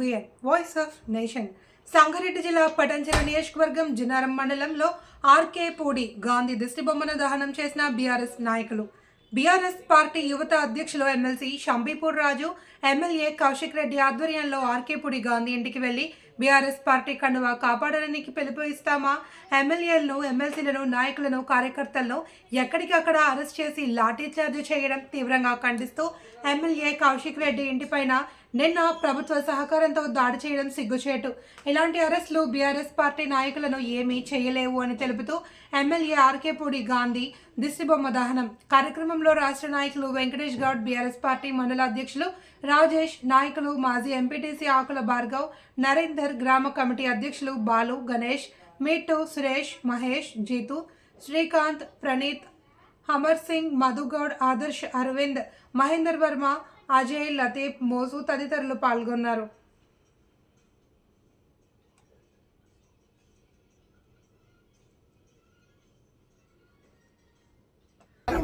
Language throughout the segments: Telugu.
VN voice of nation Sangareddy జిల్లా పటంచెర నియోజకవర్గం జినారం మండలంలో ఆర్కే పూడి గాంధీ దిష్టిబొమ్మను దహనం చేసిన బీఆర్ఎస్ నాయకులు. బీఆర్ఎస్ పార్టీ యువత అధ్యక్షులు ఎమ్మెల్సీ షంబీపూర్ రాజు ఎమ్మెల్యే కౌశిక్ రెడ్డి ఆధ్వర్యంలో ఆర్కేపుడి గాంధీ ఇంటికి వెళ్ళి బీఆర్ఎస్ పార్టీ కండువా కాపాడడానికి పిలుపు ఇస్తామా? ఎమ్మెల్యేలను ఎమ్మెల్సీలను నాయకులను కార్యకర్తలను ఎక్కడికక్కడ అరెస్ట్ చేసి లాఠీచార్జ్ చేయడం తీవ్రంగా ఖండిస్తూ ఎమ్మెల్యే కౌశిక్ రెడ్డి ఇంటిపైన నిన్న ప్రభుత్వ సహకారంతో దాడి చేయడం సిగ్గుచేటు. ఇలాంటి అరెస్టులు బీఆర్ఎస్ పార్టీ నాయకులను ఏమీ చేయలేవు అని తెలుపుతూ ఎమ్మెల్యే ఆర్కే పూడి గాంధీ దిష్టిబొమ్మ దహనం. కార్యక్రమంలో రాష్ట్ర నాయకులు వెంకటేష్ గౌడ్ బీఆర్ఎస్ పార్టీ మండల అధ్యక్షులు రాజేష్ నాయకులు మాజీ ఎంపీటీసీ ఆకుల భార్గవ్ నరేందర్ గ్రామ కమిటీ అధ్యక్షులు బాలు గణేష్ మీటు సురేష్ మహేష్ జీతు శ్రీకాంత్ ప్రణీత్ అమర్ సింగ్ మధుగౌడ్ ఆదర్శ్ అరవింద్ మహేందర్ వర్మ అజయ్ లతీఫ్ మోసు తదితరులు పాల్గొన్నారు.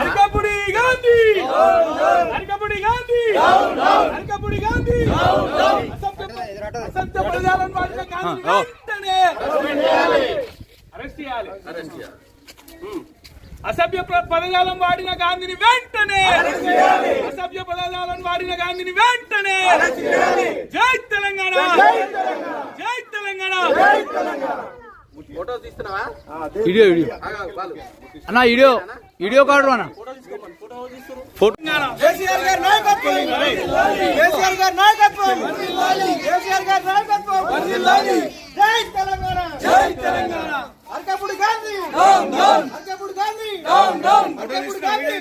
అరకపుడి గాంధీ. అరకపుడి గాంధీ. అరకపుడి గాంధీ. అసత్య ప్రజలను వాడిన గాంధీ వెంటనే అరెస్ట్ చేయాలి. అసభ్య పదజాలం వాడిన గాంధీని వెంటనే అసభ్య పదజాలం వాడిన గాంధీని వెంటనే జై తెలంగాణ. జై తెలంగాణ. ఫోటో తీస్తున్నావా? వీడియో వీడియో అన్న వీడియో వీడియో కాడు అన్న. కేసీఆర్ గారి నాయకత్వం. కేసీఆర్ గారి నాయకత్వం. కేసీఆర్ గారి నాయకత్వం. జై తెలంగాణ. జై తెలంగాణ. అరకపుడి గాంధీ. అరకపుడి గాంధీ. అరకపుడి గాంధీ.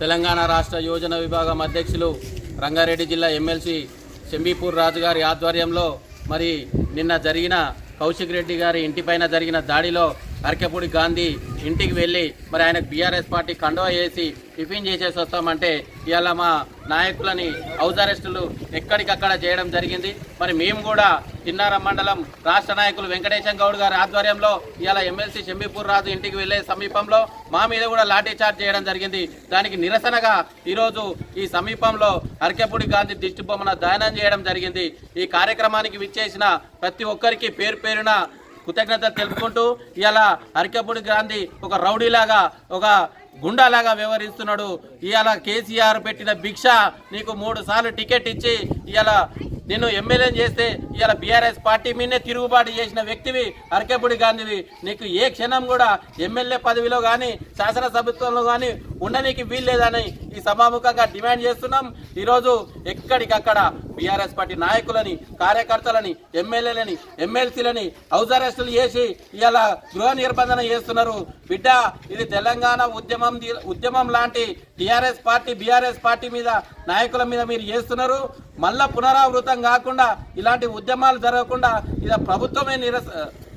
తెలంగాణ రాష్ట్ర యోజన విభాగం అధ్యక్షులు రంగారెడ్డి జిల్లా ఎమ్మెల్సీ చెంబీపూర్ రాజు గారి ఆధ్వర్యంలో మరి నిన్న జరిగిన కౌశిక్ రెడ్డి గారి ఇంటిపైన జరిగిన దాడిలో అరకెపూడి గాంధీ ఇంటికి వెళ్ళి మరి ఆయనకు బీఆర్ఎస్ పార్టీ కండవ వేసి టిఫిన్ చేసేసి వస్తామంటే ఇవాళ మా నాయకులని హౌస్ అరెస్టులు ఎక్కడికక్కడ చేయడం జరిగింది. మరి మేము కూడా చిన్నారం మండలం రాష్ట్ర నాయకులు వెంకటేశం గౌడ్ గారి ఆధ్వర్యంలో ఇవాళ ఎమ్మెల్సీ షంబీపూర్ రాజు ఇంటికి వెళ్ళే సమీపంలో మా మీద కూడా లాఠీ చార్జ్ చేయడం జరిగింది. దానికి నిరసనగా ఈరోజు ఈ సమీపంలో అరకెపూడి గాంధీ దిష్టి బొమ్మన దహనం చేయడం జరిగింది. ఈ కార్యక్రమానికి విచ్చేసిన ప్రతి ఒక్కరికి పేరు పేరున కృతజ్ఞత తెలుపుకుంటూ ఇలా అరకెపూడి గాంధీ ఒక రౌడీలాగా ఒక గుండాలాగా వ్యవహరిస్తున్నాడు. ఇవాళ కేసీఆర్ పెట్టిన భిక్ష నీకు మూడు సార్లు టికెట్ ఇచ్చి ఇవాళ నిన్ను ఎమ్మెల్యేని చేస్తే ఇలా బీఆర్ఎస్ పార్టీ మీదనే తిరుగుబాటు చేసిన వ్యక్తివి అరకేపూడి గాంధీవి. నీకు ఏ క్షణం కూడా ఎమ్మెల్యే పదవిలో కానీ శాసనసభ్యత్వంలో కానీ ఉండనీకి వీల్లేదని ఈ సభాముఖంగా డిమాండ్ చేస్తున్నాం. ఈరోజు ఎక్కడికక్కడ బీఆర్ఎస్ పార్టీ నాయకులని కార్యకర్తలని ఎమ్మెల్యేలని ఎమ్మెల్సీలని హౌస్ అరెస్టులు చేసి ఇలా గృహ నిర్బంధన చేస్తున్నారు. బిడ్డ ఇది తెలంగాణ ఉద్యమం ఉద్యమం లాంటి టీఆర్ఎస్ పార్టీ బీఆర్ఎస్ పార్టీ మీద నాయకుల మీద మీరు చేస్తున్నారు. మళ్ళా పునరావృతం కాకుండా ఇలాంటి ఉద్యమాలు జరగకుండా ఇది ప్రభుత్వమే నిరస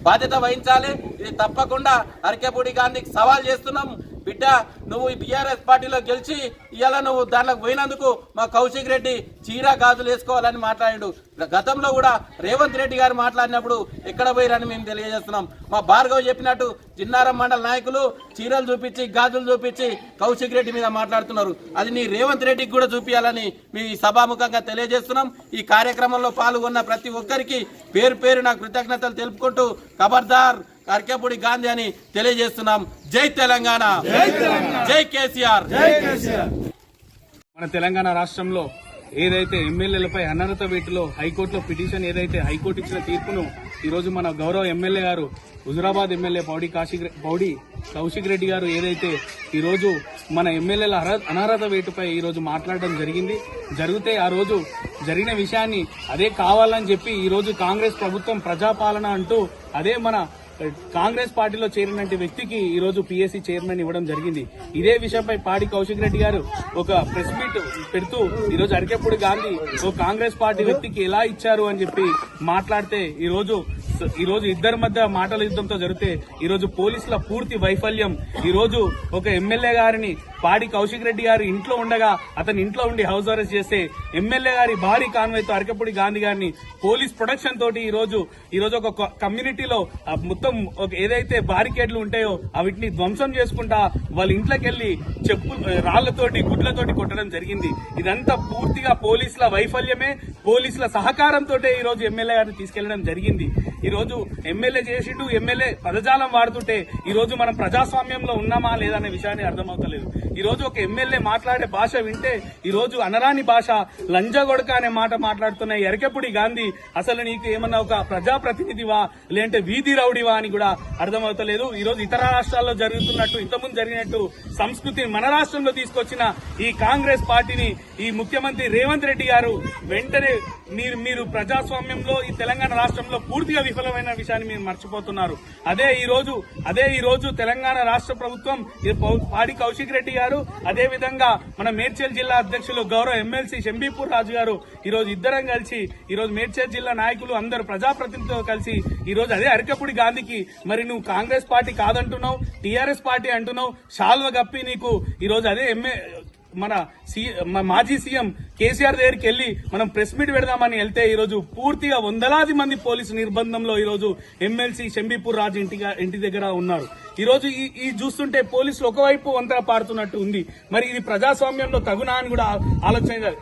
బాధ్యత వహించాలి. ఇది తప్పకుండా అరకేపూడి గాంధీకి సవాల్ చేస్తున్నాం. బిడ్డ నువ్వు ఈ బీఆర్ఎస్ పార్టీలో గెలిచి ఇవాళ నువ్వు దాంట్లో పోయినందుకు మా కౌశిక్ రెడ్డి చీర గాజులు వేసుకోవాలని మాట్లాడాడు. గతంలో కూడా రేవంత్ రెడ్డి గారు మాట్లాడినప్పుడు ఎక్కడ పోయిరని మేము తెలియజేస్తున్నాం. మా భార్గవ్ చెప్పినట్టు చిన్నారం మండల నాయకులు చీరలు చూపించి గాజులు చూపించి కౌశిక్ రెడ్డి మీద మాట్లాడుతున్నారు. అది నీ రేవంత్ రెడ్డికి కూడా చూపించాలని మీ సభాముఖంగా తెలియజేస్తున్నాం. ఈ కార్యక్రమంలో పాల్గొన్న ప్రతి ఒక్కరికి పేరు పేరు నా కృతజ్ఞతలు తెలుపుకుంటూ ఖబర్దార్ అరకెపూడి గాంధీ అని తెలియజేస్తున్నాం. జై తెలంగాణ. జై కేసీఆర్. మన తెలంగాణ రాష్ట్రంలో ఏదైతే ఎమ్మెల్యేలపై అనర్హత వేటులో హైకోర్టులో పిటిషన్ ఏదైతే హైకోర్టు ఇచ్చిన తీర్పును ఈరోజు మన గౌరవ ఎమ్మెల్యే గారు హుజురాబాద్ ఎమ్మెల్యే పౌడి కాశిక్ రె- పౌడి కౌశిక్ రెడ్డి గారు ఏదైతే ఈరోజు మన ఎమ్మెల్యేల అనర్హత వేటుపై ఈరోజు మాట్లాడడం జరిగింది. జరిగితే ఆ రోజు జరిగిన విషయాన్ని అదే కావాలని చెప్పి ఈరోజు కాంగ్రెస్ ప్రభుత్వం ప్రజాపాలన అంటూ అదే మన కాంగ్రెస్ పార్టీలో చేరినటువంటి వ్యక్తికి ఈ రోజు పిఎస్సి చైర్మన్ ఇవ్వడం జరిగింది. ఇదే విషయంపై పాడి కౌశిక్ రెడ్డి గారు ఒక ప్రెస్ మీట్ పెడుతూ ఈ రోజు అరకెప్పుడు గాంధీ ఓ కాంగ్రెస్ పార్టీ వ్యక్తికి ఎలా ఇచ్చారు అని చెప్పి మాట్లాడితే ఈ రోజు ఈ రోజు ఇద్దరి మధ్య మాటల యుద్ధంతో జరిగితే ఈ రోజు పోలీసుల పూర్తి వైఫల్యం. ఈ రోజు ఒక ఎమ్మెల్యే గారిని పాడి కౌశిక్ రెడ్డి గారు ఇంట్లో ఉండగా అతని ఇంట్లో ఉండి హౌస్ అరెస్ట్ చేస్తే ఎమ్మెల్యే గారి భారీ కాన్వాయ్తో అరకపూడి గాంధీ గారిని పోలీస్ ప్రొటెక్షన్ తోటి ఈ రోజు ఈ రోజు ఒక క- కమ్యూనిటీలో మొత్తం ఒక ఏదైతే బారికేడ్లు ఉంటాయో అవిటిని ధ్వంసం చేసుకుంటా వాళ్ళ ఇంట్లోకి వెళ్ళి చెప్పు రాళ్ళతోటి గుడ్లతోటి కొట్టడం జరిగింది. ఇదంతా పూర్తిగా పోలీసుల వైఫల్యమే పోలీసుల సహకారంతో ఈ రోజు ఎమ్మెల్యే గారిని తీసుకెళ్ళడం జరిగింది. ఈ రోజు ఎమ్మెల్యే చేసిండు ఎమ్మెల్యే పదజాలం వాడుతుంటే ఈ రోజు మనం ప్రజాస్వామ్యంలో ఉన్నామా లేదనే విషయాన్ని అర్థమవుతలేదు. ఈరోజు ఒక ఎమ్మెల్యే మాట్లాడే భాష వింటే ఈరోజు అనరాని భాష లంజగొడక అనే మాట మాట్లాడుతున్న ఎరకెపుడి గాంధీ అసలు నీకు ఏమన్నా ఒక ప్రజాప్రతినిధివా లేదంటే వీధి రౌడివా అని కూడా అర్థమవుతలేదు. ఈరోజు ఇతర రాష్ట్రాల్లో జరుగుతున్నట్టు ఇంతకుముందు జరిగినట్టు సంస్కృతిని మన రాష్ట్రంలో తీసుకొచ్చిన ఈ కాంగ్రెస్ పార్టీని ఈ ముఖ్యమంత్రి రేవంత్ రెడ్డి గారు వెంటనే మీరు మీరు ప్రజాస్వామ్యంలో ఈ తెలంగాణ రాష్ట్రంలో పూర్తిగా విఫలమైన విషయాన్ని మీరు మర్చిపోతున్నారు. అదే ఈ రోజు అదే ఈ రోజు తెలంగాణ రాష్ట్ర ప్రభుత్వం పాడి కౌశిక్ రెడ్డి గారు అదే విధంగా మన మేడ్చల్ జిల్లా అధ్యక్షులు గౌరవ ఎమ్మెల్సీ షంబీపూర్ రాజు గారు ఈరోజు ఇద్దరం కలిసి ఈరోజు మేడ్చల్ జిల్లా నాయకులు అందరు ప్రజాప్రతినిధులతో కలిసి ఈరోజు అదే అరకపుడి గాంధీకి మరి నువ్వు కాంగ్రెస్ పార్టీ కాదంటున్నావు టీఆర్ఎస్ పార్టీ అంటున్నావు షాల్వ గప్పి నీకు ఈరోజు అదే ఎంఏ మన మాజీ సీఎం కేసీఆర్ దగ్గరికి వెళ్ళి మనం ప్రెస్ మీట్ పెడదామని వెళ్తే ఈరోజు పూర్తిగా వందలాది మంది పోలీసు నిర్బంధంలో ఈరోజు ఎమ్మెల్సీ షంబీపూర్ రాజు ఇంటిగా ఇంటి దగ్గర ఉన్నారు. ఈరోజు ఈ ఈ చూస్తుంటే పోలీసులు ఒకవైపు వంతర పారుతున్నట్టు ఉంది. మరి ఇది ప్రజాస్వామ్యంలో తగునా అని కూడా ఆలోచన